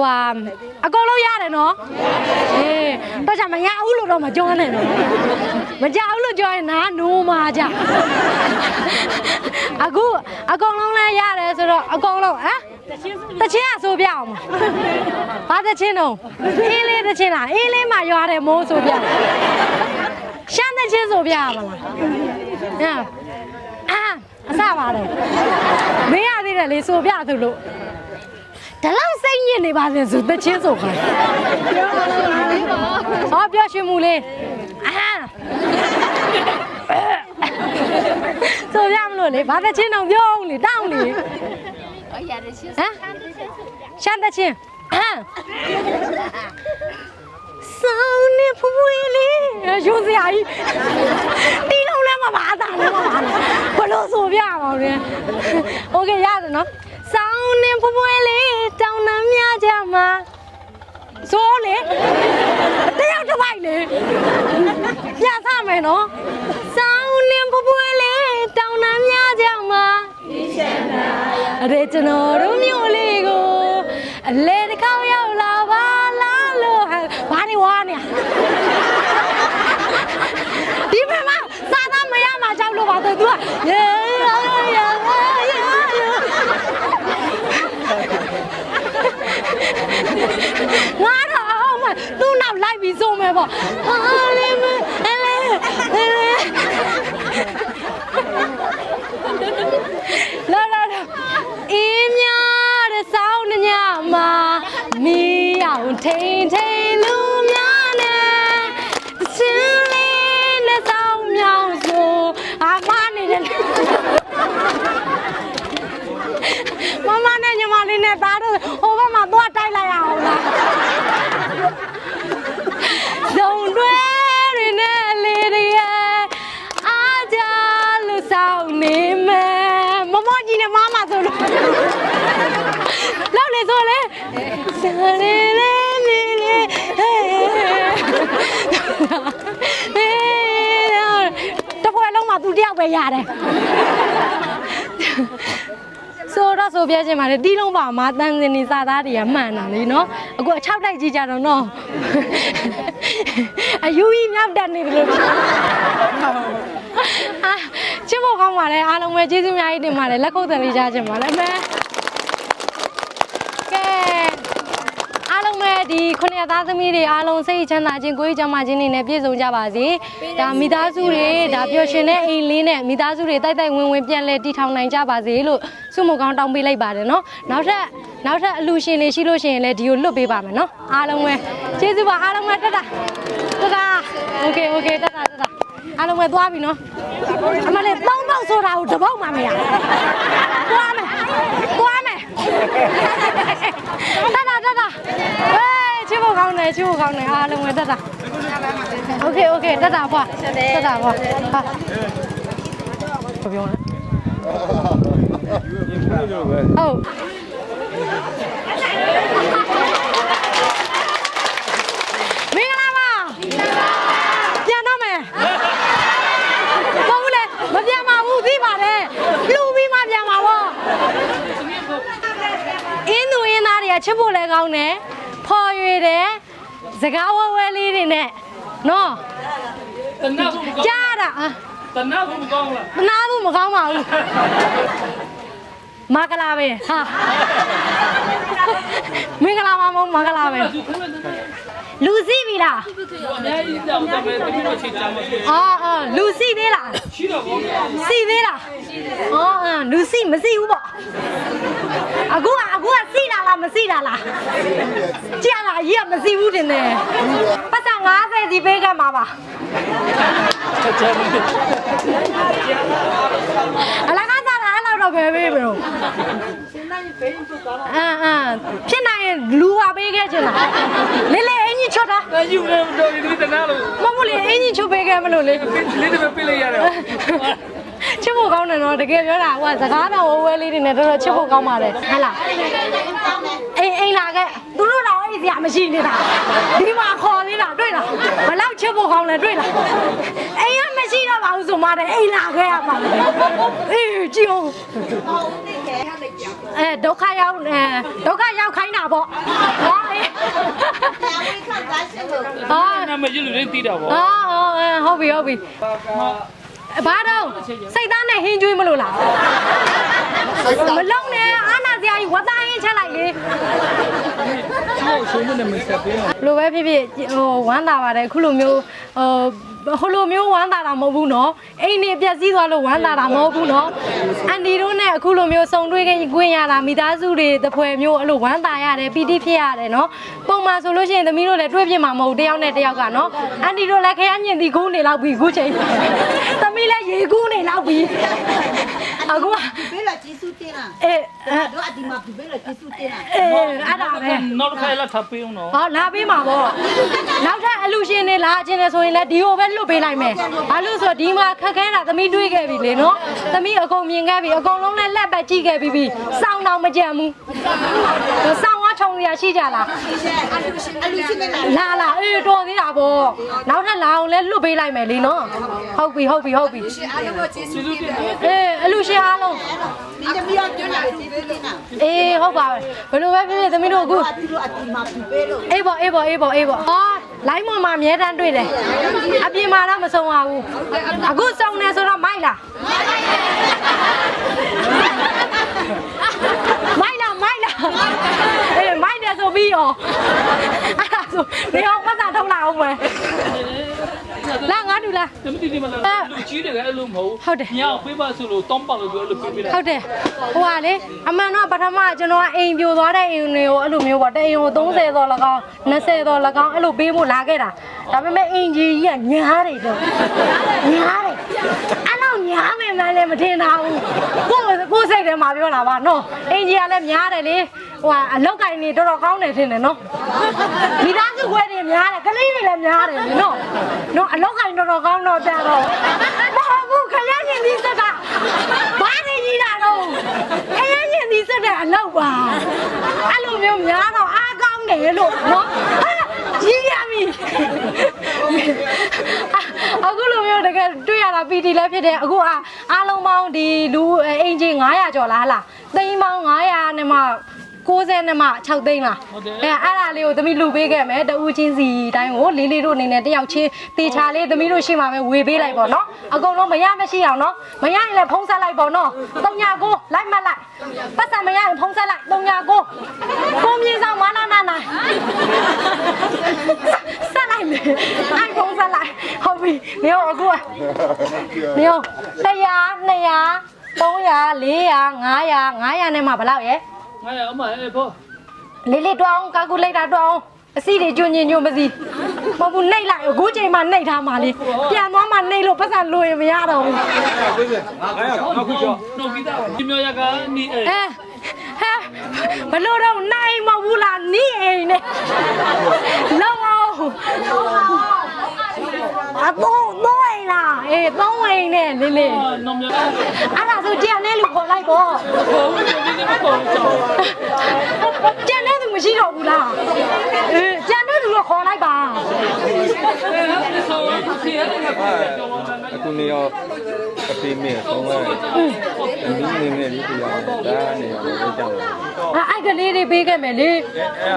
ဟွာအကုန်လုံးရတယ်နော်အေးတော့ကြမရဘူးလို့တော့မပြောနဲ့နော်မကြဘူးလို့ပြောရင်နားနိုးမှာကြအခုအကုန်လုံးလည်းရတယ်ဆိုတော့အကုန်လုံးဟမ်တချင်းကဆိုပြအောင်မဘာတချင်းတော့အေးလေးတချင်းလားအေးလေးမှရွာတယ်မိုးဆိုပြရှမ်းတချင်းဆိုပြရမလားဟမ်အာအစပါတယ်မင်းရသေးတယ်လေဆိုပြသူလို့ ဒါလောက်စိတ်ညစ်နေပါစေဆိုတချင်းဆိုခိုင်းဟောပြောရှင်မူလေးအာဆိုရမလို့လေဘာတချင်းတော့ပြောအောင်လေတောင်းလေဟမ်ရှမ်းတချင်းဟမ်စောင်းနေဖူးဖူးလေးရုံးစရာကြီးတီလုံးလည်းမပါတာလည်းမပါဘူးဘလို့ဆိုပြအောင်လေโอเคရတယ်နော် စောင်းနေဖူးဖူးလေးတောင်းနှမ်းများကြမှာဆိုလေတယောက်တစ်ပိုက်လေပြန်စမယ်နော်စောင်းနေဖူးဖူးလေးတောင်းနှမ်းများကြမှာအဲ့ကျွန်တော်တို့မျိုးလေးကိုအလေတစ်ခေါက်ရောက်လာပါလားလို့ဟဲ့ဘာနေဝါနေဒီမှာမစားသားမရမှာကြောက်လို့ပါတော့ तू ကရေရာရာရာ ငါတော့အောင်မသူ့နောက်လိုက်ပြီးစုံမယ်ပေါ့ဟာလေမအလေအလေလာလာလာအင်းများတဲ့စောင်းညမှာမီးအောင်ထိန်ထိန်လူများနဲ့ချင်းလေးနဲ့စောင်းမြောင်ဆိုအာမနေတယ်မမနဲ့ညီမလေးနဲ့သားတို့ဟိုဘက်မှာသွားတိုက် လိုက်ရအောင်လားဇုံတွဲတွေနဲ့လေတည်းအားကြလို့ဆောင်နေမယ်မမကြီးနဲ့မမဆိုလို့လောက်လေဆိုလေစရဲလေးမီလေးဟေးဟေးတပွဲလုံးမှာသူတယောက်ပဲရတယ် ဆိုတော့ဆိုပြချင်းပါလေတီးလုံးပါမှာတန်းစင်နေစားသားတွေကမှန်တာလေနော်အခုအချောက်တိုက်ကြည့်ကြတော့နော်အယူကြီးမြောက်တက်နေတယ်လို့အာချစ်ဖို့ကောင်းပါလေအားလုံးပဲကျေးဇူးအများကြီးတင်ပါတယ်လက်ကုပ်တယ်လေးကြားချင်ပါလေအမေကဲအား လုံးပဲဒီခုနှစ်သားသမီးတွေအားလုံးစိတ်ချမ်းသာခြင်းကိုယ်ရေးချမ်းသာခြင်းတွေနဲ့ပြည့်စုံကြပါစေဒါမိသားစုတွေဒါပျော်ရွှင်တဲ့အိမ်လေးနဲ့မိသားစုတွေတိုက်တိုက်ဝင်ဝင်ပြန်လဲတည်ထောင်နိုင်ကြပါစေလို့ဆုမကောင်းတောင်းပေးလိုက်ပါတယ်နော်နောက်ထပ်နောက်ထပ်အလူရှင်တွေရှိလို့ရှိရင်လည်းဒီကိုလွတ်ပေးပါမယ်နော်အားလုံးပဲကျေးဇူးပါအားလုံးပဲတက်တာတက်တာโอเคโอเคတက်တာတက်တာအားလုံးပဲသွားပြီနော်အမလေးသုံးပေါက်ဆိုတာကိုတစ်ပေါက်မှမရသွားမယ်သွား တယ်ချစ်ဖို့ကောင်းတယ်အားလုံးပဲတက်တာโอเคโอเคတက်တာဖွာတက်တာဖွာဟာဘယ်ပြောလဲဟုတ်မင်္ဂလာပါပြန်တော့မယ်မဟုတ်ဘူးလေမပြန်ပါဘူးသိပါတယ်လူပြီးမှပြန်ပါဗောအင်းသူအင်းသားတွေကချစ်ဖို့လဲကောင်းတယ်ဖော်ရွေတယ် စကားဝဲဝဲလေးတွေနဲ့နော်တနတ်ဖို့မကောင်းကြားရတာအာတနတ်ဖို့မကောင်းလားမနာဘူးမကောင်းပါဘူးမင်္ဂလာပဲဟာမင်္ဂလာပါမမင်္ဂလာပဲသူခွင့်နဲ့ လူစီပြီလားအများကြီးတောင်းတယ်ပဲတမီးတို့ချိန်ကြမှာရှိအော်အော်လူစီသေးလားရှိတော့ဘောစီသေးလားအော်အော်လူစီမစီဘူးပေါ့အခုကအခုကစီလာလားမစီလာလားကြည့်ရလားအကြီးကမစီဘူးတင်တယ်ပတ်စံ90စီပေးခဲ့မှာပါအလကားစားတာအဲ့လောက်တော့ပဲပေးမလို့ အမ်အမ်ဖြစ်နိုင်ရင်လူပါပေးခဲ့ချင်လားလေးလေးအင်ကြီးချွတ်တာတယူနေမတော်ဒီတနတ်လို့မမလေးအင်ကြီးချွတ်ပေးခဲ့မလို့လေလေးတွေပြလိုက်ရတယ်ချစ်ဖို့ကောင်းတယ်နော်တကယ်ပြောတာဟိုကစကားပြောဝဲဝဲလေးတွေနဲ့တော်တော်ချစ်ဖို့ကောင်းပါတယ်ဟဟလားအိမ်အိမ်လာခဲ့သူတို့တော့အိတ်စရာမရှိနေတာဒီမှာခေါ်နေတာတွေ့လားဘလောက်ချစ်ဖို့ကောင်းလဲတွေ့လားအိမ်ကမရှိတော့ပါဘူးဆိုမှတဲ့အိမ်လာခဲ့ရပါမယ်အေးကြည့်အောင် အဲဒုက္ခရောက်အဲဒုက္ခရောက်ခိုင်းတာပေါ့ဟောအေးဟာနာမည်ကြီးလူတွေသိတာပေါ့အာဟုတ်ပြီဟုတ်ပြီဘာတော့စိတ်သားနဲ့ဟင်းကျွေးမလို့လားမလုံးနဲ့အာနာစရာကြီးဝတ်သားဟင်းချက်လိုက်လေကျောင်းဆုံးနေမယ်ဆက်ပေးအောင်လိုပဲဖြစ်ဖြစ်ဟိုဝမ်းသာပါတယ်အခုလိုမျိုးဟို ဟိုလိုမျိုးဝမ်းသာတာမဟုတ်ဘူးနော်အိမ်နေပျက်စီးသွားလို့ဝမ်းသာတာမဟုတ်ဘူးနော်အန်ဒီတို့နဲ့အခုလိုမျိုးဆုံတွေ့ခွင့်ရတာမိသားစုတွေတပွဲမျိုးအဲ့လိုဝမ်းသာရတယ်ပီတိဖြစ်ရတယ်နော်ပုံမှန်ဆိုလို့ရှိရင်သမီးတို့လည်းတွေ့ပြမှာမဟုတ်တယောက်နဲ့တယောက်ကနော်အန်ဒီတို့လည်းခဲအမြင်တီကူးနေလောက်ပြီခုချိန်သမီးလည်းရေကူးနေလောက်ပြီအခုကဘယ်လိုကျေးဇူးတင်လားအေးတို့အဒီမှာဘယ်လိုကျေးဇူးတင်လားအေးအဲ့ဒါပဲနောက်တစ်ခါလာထပ်ပေးအောင်နော်ဟောလာပေးမှာပေါ့နောက်ထပ်အလူရှင်တွေလာခြင်းနဲ့ဆိုရင်လည်းဒီဟိုပဲလွတ်ပေးလိုက်မယ်ဘာလို့ဆိုတော့ဒီမှာခက်ခဲတာသမီးတွေးခဲ့ပြီလေနော်သမီးအကုန်မြင်ခဲ့ပြီအကုန်လုံးလည်းလက်ပဲကြည့်ခဲ့ပြီးပြီစောင်းတော့မကြံဘူးစောင်း ဝါချုံရရှိကြလားအလူရှင်နဲ့လားလာလာအေးတော်သေးတာပေါ့နောက်ထပ်လာအောင်လဲလွတ်ပေးလိုက်မယ်လေနော်ဟုတ်ပြီဟုတ်ပြီဟုတ်ပြီအားလုံးကိုကျေးဇူးတင်တယ်အေးအလူရှင်အားလုံးဒီတမီးတို့ကျေးဇူးတင်လားအေးဟုတ်ပါပဲဘယ်လိုပဲဖြစ်ဖြစ်သမီးတို့အခုအဒီတို့အဒီမှာဘေးလို့အေးပေါ့အေးပေါ့အေးပေါ့အေးပေါ့အော်လိုင်းပေါ်မှာအမြဲတမ်းတွေ့တယ်အပြင်မှာတော့မဆုံးပါဘူးအခုစုံနေဆိုတော့မိုက်လားမိုက်လားမိုက်လားအေးမိုက်တယ်ဆိုပြီးရောအဲ့ဒါဆိုနေအောင်ပတ်စာထုတ်လာ အောင်မယ်လာငါတူလားတမတီဒီမလားလူကြီးတယ်အဲ့လိုမဟုတ်ဟုတ်တယ်ညောင်ပေးပါဆိုလို့တောင်းပါလို့ပြောလို့ပေးပေးလိုက်ဟုတ်တယ်ဟိုကလေအမှန်တော့ပထမကျွန်တော်ကအိမ်ပြိုသွားတဲ့အိမ်တွေကိုအဲ့လိုမျိုးပေါ့တဲ့အိမ်ကို30တော့၎င်း20တော့၎င်းအဲ့လိုပေးဖို့လာခဲ့တာဒါပေမဲ့အိမ်ကြီးကြီးကညားတယ်တော့ညားတယ်အဲ့လိုညားမယ်မှလည်းမထင်တာဘူးကိုယ်ကိုယ်စိတ်ထဲမှာပြောတာပါနော်အိမ်ကြီးကလည်းများတယ်လေ ဟိုကအလောက်ကင်နေတော်တော်ကောင်းတယ်ထင်တယ်နော်မိသားစုခွဲတွေများတယ်ကလေးတွေလည်းများတယ်လေနော်နော်အလောက်ကင်တော်တော်ကောင်းတော့ကြတော့မဟုတ်ဘူးခရရင်ဒီစက်ကဘာနေကြီးတာတော့ခရရင်ဒီစက်တဲ့အလောက်ပါအဲ့လိုမျိုးများတော့အားကောင်းတယ်လို့နော်ကြီးရပြီအခုလိုမျိုးတကယ်တွေ့ရတာပီတီလည်းဖြစ်တယ်အခုအားအားလုံးပေါင်းဒီလူအင်ဂျင်900ကျော်လားဟလားသိန်းပေါင်း900နဲ့မှ 60နဲ့မှ6သိန်းလားအဲအဲ့ဒါလေးကိုသမီးလူပေးခဲ့မယ်တဦးချင်းစီတိုင်းကိုလေးလေးတို့အနေနဲ့တယောက်ချင်းတေချာလေးသမီးတို့ရှေ့မှာပဲဝေပေးလိုက်ပေါ့နော်အကုန်လုံးမရမရှိအောင်နော်မရရင်လည်းဖုံးဆက်လိုက်ပေါ့နော်39လိုက်မှတ်လိုက်ပတ်စံမရရင်ဖုံးဆက်လိုက်39ကိုမြင့်ဆောင်မနာနာနာဆက်လိုက်မယ်အဲ့ဖုံးဆက်လိုက်ဟုတ်ပြီနေရောအခုနေရော100 200 300 400 500 500နဲ့မှဘယ်လောက်ရဲ့ ငါရအမအဲ့ဖို့လေးလေးတွအောင်ကာကူလိုက်တာတွအောင်အစီတွေကျွညင်ညွန့်မစီမဟုတ်ဘူးနှိပ်လိုက်အခုချိန်မှနှိပ်ထားမှလေပြန်သွားမှနှိပ်လို့ပတ်စံလိုရင်မရတော့ဘူးအခုကျော်တော့ပြီးသားဒီမျိုးရကနီအဲ့အဲဟဲဘလို့တော့နိုင်မဟုတ်ဘူးလားနီးအိမ်နဲ့လောအောင်အတော့တော့အိမ်လားအေးတော့အိမ်နဲ့လေးလေးနော်မျိုးအဲ့ဒါဆိုကြံတဲ့လူခေါ်လိုက်ပေါ့ ဟိုဒီနေ့မပေါ်ကြောင်းကြံတဲ့သူမရှိတော့ဘူးလားအေးကြံတဲ့သူတော့ခေါ်လိုက်ပါအဲ့ဆောစီရတယ်ကပြောင်းမယ်အခုနေရောအဖေမေဆုံးသွားတယ်။အမီးနေနေလေးတရားတယ်ဒါနေရောလည်းကြောက်တယ်အဲ့အဲ့ကလေးလေးပေးခဲ့မယ်လေ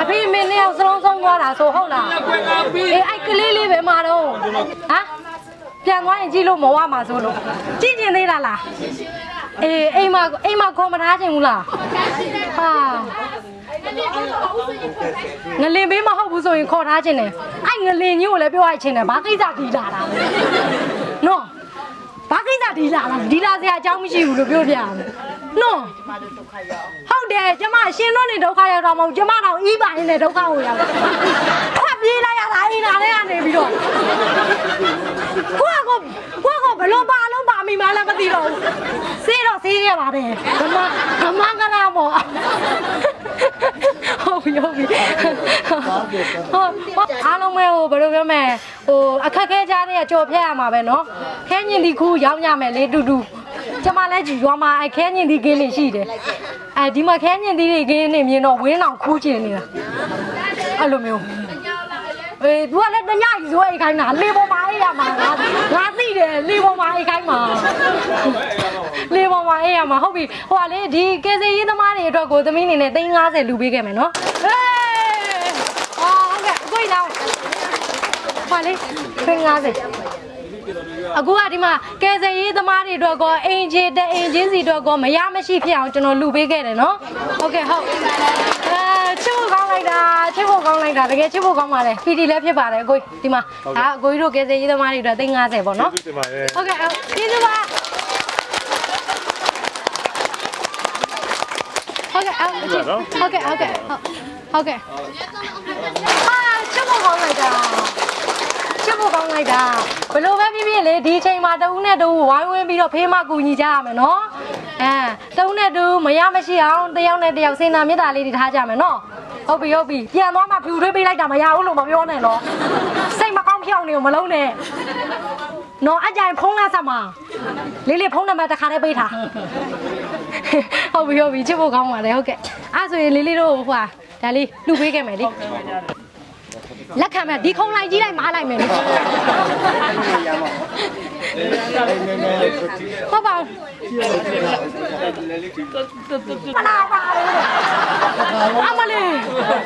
အဖေမင်းနဲ့အောင်စလုံးဆုံးသွားတာဆိုဟုတ်လားကွယ်လာပြီးအေးအဲ့ကလေးလေးပဲမှာတော့ဟမ်ပြန်သွားရင်ကြည့်လို့မဝမှာဆိုလို့ကြည့်ကျင်သေးတာလား အေးအိမ်မှာအိမ်မှာခေါ်မထားချင်ဘူးလားဟာငလင်ပေးမဟုတ်ဘူးဆိုရင်ခေါ်ထားချင်တယ်အဲ့ငလင်ကြီးကိုလည်းပြောရချင်တယ်ဘာကိစ္စဒီလာတာလဲနော်ဘာကိစ္စဒီလာတာဒီလာစရာအကြောင်းမရှိဘူးလို့ပြောပြရမယ်နော်ဟုတ်တယ်ကျမရှင်တော့နေဒုက္ခရောက်တာမဟုတ်ကျမတော့အီးပါနေနဲ့ဒုက္ခကိုရောက်ထွက်ပြေးလိုက်ရတာအိမ်နာထဲကနေပြီးတော့ကိုကကိုကိုကဘလို့ပါလုံးပါ မိမလည်းမသိတော့ဘူးစေးတော့စေးရပါတယ်ဓမ္မဓမ္မကလာပေါ့ဟုတ်ပြီဟုတ်ပြီဟုတ်အားလုံးပဲဟိုဘယ်လိုပြောမလဲဟိုအခက်ခဲကြားတဲ့ကြော်ဖြတ်ရမှာပဲเนาะခဲညင်ဒီခူးရောင်းရမယ်လေတူတူကျမလည်းကြည်ရွာမှာအဲခဲညင်ဒီကင်းလေးရှိတယ်အဲဒီမှာခဲညင်ဒီတွေကင်းနေမြင်တော့ဝင်းအောင်ခူးချင်နေတာ အဲ့လိုမျိုး အေး तू ကလည်းတညကြီးဆိုအိတ်ခိုင်းတာလေပေါ်မှာအိတ်ရမှာငါငါသိတယ်လေပေါ်မှာအိတ်ခိုင်းမှာလေပေါ်မှာအိတ်ရမှာဟုတ်ပြီဟိုကလေဒီကယ်ဆယ်ရေးသမားတွေအတွက်ကိုသမီးအနေနဲ့350လူပေးခဲ့မယ်နော်ဟေးအော်ဟုတ်ကဲ့ကိုကြီးလောင်းဟာလေ350အခုကဒီမှာကယ်ဆယ်ရေးသမားတွေအတွက်ကောအင်ဂျီတအင်ဂျီစီအတွက်ကောမရမရှိဖြစ်အောင်ကျွန်တော်လူပေးခဲ့တယ်နော်ဟုတ်ကဲ့ဟုတ်အဲချစ်ဖို့ကောင်း လိုက်တာချစ်ဖို့ကောင်းလိုက်တာတကယ်ချစ်ဖို့ကောင်းပါလေပီတီလည်းဖြစ်ပါတယ်အကိုကြီးဒီမှာဒါအကိုကြီးတို့ကယ်ဆယ်ရေးသမားတွေအတွက်350ပေါ့နော်ဟုတ်ကဲ့ဟုတ်ကျေးဇူးပါဟုတ်ကဲ့ဟုတ်ဟုတ်ကဲ့ဟုတ်ကဲ့ဟုတ်ဟုတ်ကဲ့အာချစ်ဖို့ကောင်းလိုက်တာချစ်ဖို့ကောင်းလိုက်တာဘလို့ပဲဖြစ်ဖြစ်လေဒီချိန်မှာတဦးနဲ့တဦးဝိုင်းဝန်းပြီးတော့ဖေးမကူညီကြရမယ်နော်အဲတဦးနဲ့တဦးမရမရှိအောင်တယောက်နဲ့တယောက်စင်နာမေတ္တာလေးတွေထားကြမယ်နော် ဟုတ်ပြီဟုတ်ပြီပြန်သွားမှဖြူထွေးပေးလိုက်တာမရဘူးလို့မပြောနဲ့နော်စိတ်မကောင်းဖြစ်အောင်နေမလုံးနဲ့နော်အကြိုင်ဖုန်းလာဆက်မှာလေးလေးဖုန်းနံပါတ်တစ်ခါတည်းပေးထားဟုတ်ပြီဟုတ်ပြီချစ်ဖို့ကောင်းပါတယ်ဟုတ်ကဲ့အဲ့ဆိုရင်လေးလေးတို့ဟိုဟာဒါလေးလှူပေးခဲ့မယ်လေ လက်ခံမဲ့ဒီခုံလိုက်ကြီးလိုက်မားလိုက်မယ်လေဟုတ်ပါမနာပါဘူးအမလေး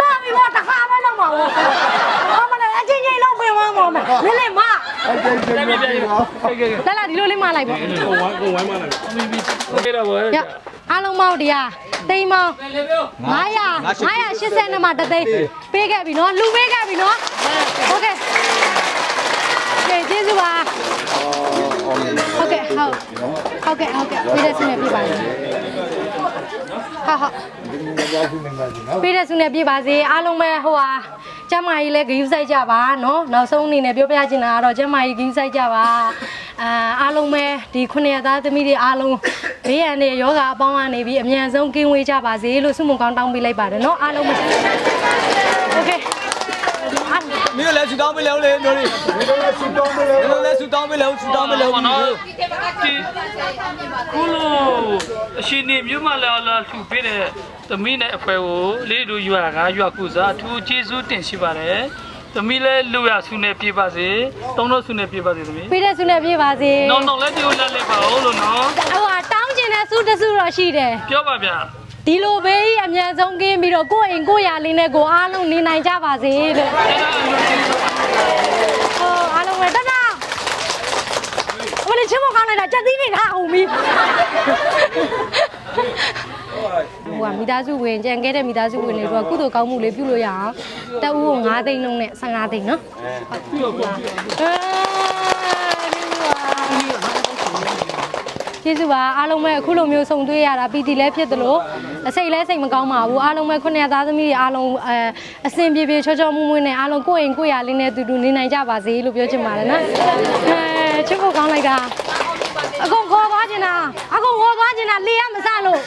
တာမီဘောတခါပဲလောက်မှာဘောအမလေးအချင်းချင်းလောက်ပင်ဝမ်းပါမယ်လေလေမလာလာဒီလိုလေးမလိုက်ပေါ့ဟုတ်ကဲ့တော့ဘောရ အားလုံးမောက်တရားတိမ်မောင်း900 980နဲ့မှတသိန်းပေးခဲ့ပြီနော်လူပေးခဲ့ပြီနော်ဟုတ်ကဲ့ကဲကျေးဇူးပါဟုတ်ကဲ့ဟုတ်ဟုတ်ကဲ့ဟုတ်ကဲ့ပေးတဲ့ဆုနဲ့ပြပါစေဟုတ်ဟုတ်ပေးတဲ့ဆုနဲ့ပြပါစေအားလုံးပဲဟိုဟာကျမကြီးလည်းဂယူးဆိုင်ကြပါနော်နောက်ဆုံးအနေနဲ့ပြောပြချင်တာကတော့ကျမကြီးဂယူးဆိုင်ကြပါ အာအားလုံးပဲဒီခုနှစ်ရက်သားသမီးတွေအားလုံးဘေးရန်တွေယောဂအပေါင်းကနေပြီးအမြန်ဆုံးကင်းဝေးကြပါစေလို့ဆုမွန်ကောင်းတောင်းပေးလိုက်ပါတယ်နော်အားလုံးပဲ Okay မင်းတို့လည်းဆူတောင်းပေးလဲဦးလေတို့တွေမင်းတို့လည်းဆူတောင်းပေးလဲမင်းတို့လည်းဆူတောင်းပေးလဲဆူတောင်းပေးလဲနော်ခုလိုအရှင်နေမြို့မလာလာလှူပေးတဲ့သမီးနဲ့အဖွဲကိုလေးတို့ယူရတာကယူရခုစားအထူးကျေးဇူးတင်ရှိပါတယ် သမီးလည်းလူရဆုနဲ့ပြေပါစေတုံးတော့ဆုနဲ့ပြေပါစေသမီးပေးတဲ့ဆုနဲ့ပြပါစေနောက်နောက်လည်းဒီလိုလက်လက်ပါဦးလို့နော်ဟိုဟာတောင်းကျင်တဲ့ဆုတစ်ဆုတော့ရှိတယ်ပြောပါဗျာဒီလိုဘေးကြီးအမြန်ဆုံးကင်းပြီးတော့ကိုယ့်အိမ်ကိုယ့်ယာလေးနဲ့ကိုယ်အားလုံးနေနိုင်ကြပါစေလို့အဲ့ဒါအလိုကျေးဇူးပါဟိုအားလုံးပဲတတအမလေးချစ်မကောင်းလိုက်တာကြက်သီးတွေထားအောင်ပြီ ဟိုကမိသားစုဝင်ကြံခဲ့တဲ့မိသားစုဝင်တွေတို့ကကုသိုလ်ကောင်းမှုလေးပြုလို့ရအောင်တအူးကို9သိန်းလုံးနဲ့15သိန်းနော်ကျေးဇူးပါအားလုံးပဲအခုလိုမျိုးစုံတွေ့ရတာပီတီလည်းဖြစ်သလိုအစိတ်လည်းစိတ်မကောင်းပါဘူးအားလုံးပဲခုနှစ်သားသမီးတွေအားလုံးအဲအစင်ပြေပြေချောချောမွေ့မွေ့နဲ့အားလုံးကိုယ့်အိမ်ကိုယ့်ယာလေးနဲ့တူတူနေနိုင်ကြပါစေလို့ပြောချင်ပါတယ်နော်အဲချစ်ဖို့ကောင်းလိုက်တာအ ကုန်ခေါ်သွားချင်တာအကုန်ခေါ်သွားချင်တာလေရမစလို့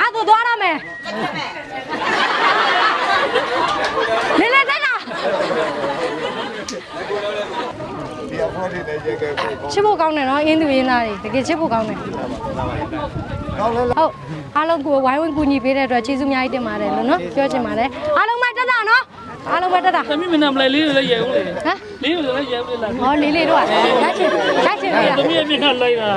အဲ့ဒါသွားရမယ်လေလေတက်လာချစ်ဖို့ကောင်းတယ်နော်အင်းသူရင်းသားတွေတကယ်ချစ်ဖို့ကောင်းတယ်ဟုတ်အားလုံးကိုဝိုင်းဝန်းကူညီပေးတဲ့အတွက်ကျေးဇူးအများကြီးတင်ပါတယ်လို့နော်ပြောချင်ပါတယ်အားလုံးမတက်တာနော်အားလုံးမတက်တာဟသမီးမနာမလဲလေးလည်းရဲဦးလေမ်လေးလည်းရဲဦးလေလားဟောလေးလေးတို့ကရချင်ရ ချင်ပြီလားသမီးအမြင်ကလိုက်တာ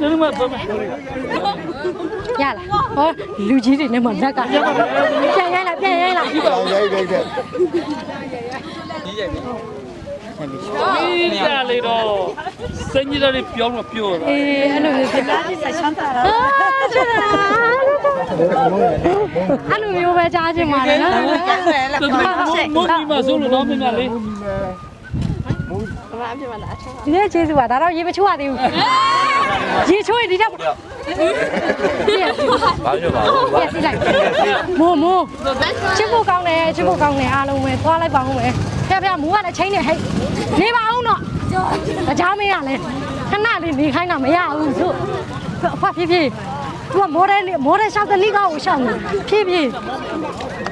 လည်းမပတ်မရလားဟောလူကြီးတွေနဲ့မှလက်ကပြန်ရိုင်းလိုက်ပြန်ရိုင်းလိုက်ဒီကြလေတော့စင်ကြီးတွေပြောတော့ပြောတာအေးအဲ့လိုမျိုးဖြစ်တာဆက်ချမ်းသာတာအာချမ်းသာအဲ့လိုမျိုးပဲကြားချင်ပါတယ်နော်သမီးမိုးဒီမှာဆိုလို့တော့မင်း များလေဒီနေ့ကျေးဇူးပါဒါတော့ရေမချိုးရသေးဘူးရေချိုးရင်ဒီတော့ဘာပြောပါဦးပြက်စီလိုက်မိုးမိုးချစ်ဖို့ကောင်းတယ်ချစ်ဖို့ကောင်းတယ်အားလုံးပဲသွားလိုက်ပါဦးမယ်ဖျက်ဖျက်မိုးကလည်းချိန်နေဟဲ့နေပါအောင်တော့အချားမင်းကလည်းခဏလေးနေခိုင်းတာမရဘူးဆိုအဖဖြည်းဖြည်းသူကမော်ဒယ်မော်ဒယ်ရှောက်တဲ့လိကောက်ကိုရှောက်နေဖြည်းဖြည်းဟ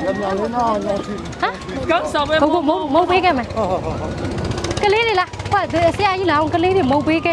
မ်ကောင်းဆောင်ပဲဘုံဘုံမုတ်ပေးခဲ့မယ် ကလေးတွေလားဟုတ်ဆရာကြီးလားကလေးတွေမုတ်ပေးခဲ့